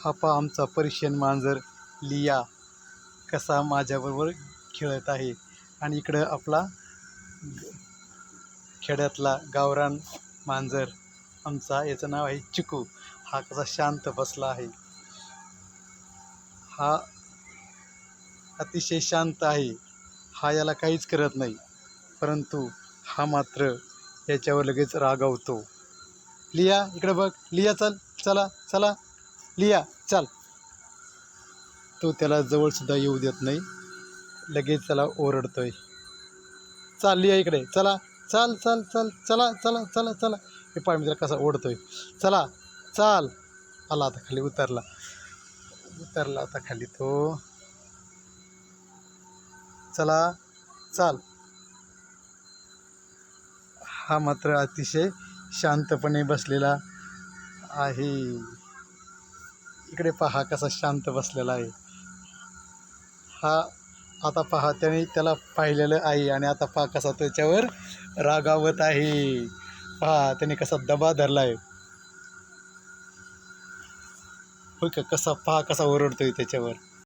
हा पहा आमचा पर्शियन मांजर लिया कसा माझ्याबरोबर खेळत आहे. आणि इकडं आपला खेड्यातला गावरान मांजर आमचा याचं नाव आहे चिकू. हा कसा शांत बसला आहे. हा अतिशय शांत आहे. हा याला काहीच करत नाही परंतु हा मात्र याच्यावर लगेच रागावतो. लिया इकडं बघ. लिया चल चला चला. लिया चल. तो त्याला जवळसुद्धा येऊ देत नाही. लगेच त्याला ओरडतोय. चाल लिया इकडे. चला चाल चल चल चला चला चला चला. हे पाय मी त्याला कसा ओढतोय. चला चाल. आला आता खाली उतरला. उतरला आता खाली तो. चला चाल. हा मात्र अतिशय शांतपणे बसलेला आहे. इकडे पहा कसा शांत बसलेला आहे. हा आता पहा त्याने त्याला पाहिलेलं आहे आणि आता पहा कसा त्याच्यावर रागावत आहे. पहा त्याने कसा दबा धरला आहे होय का? कसा पहा कसा ओरडतोय त्याच्यावर.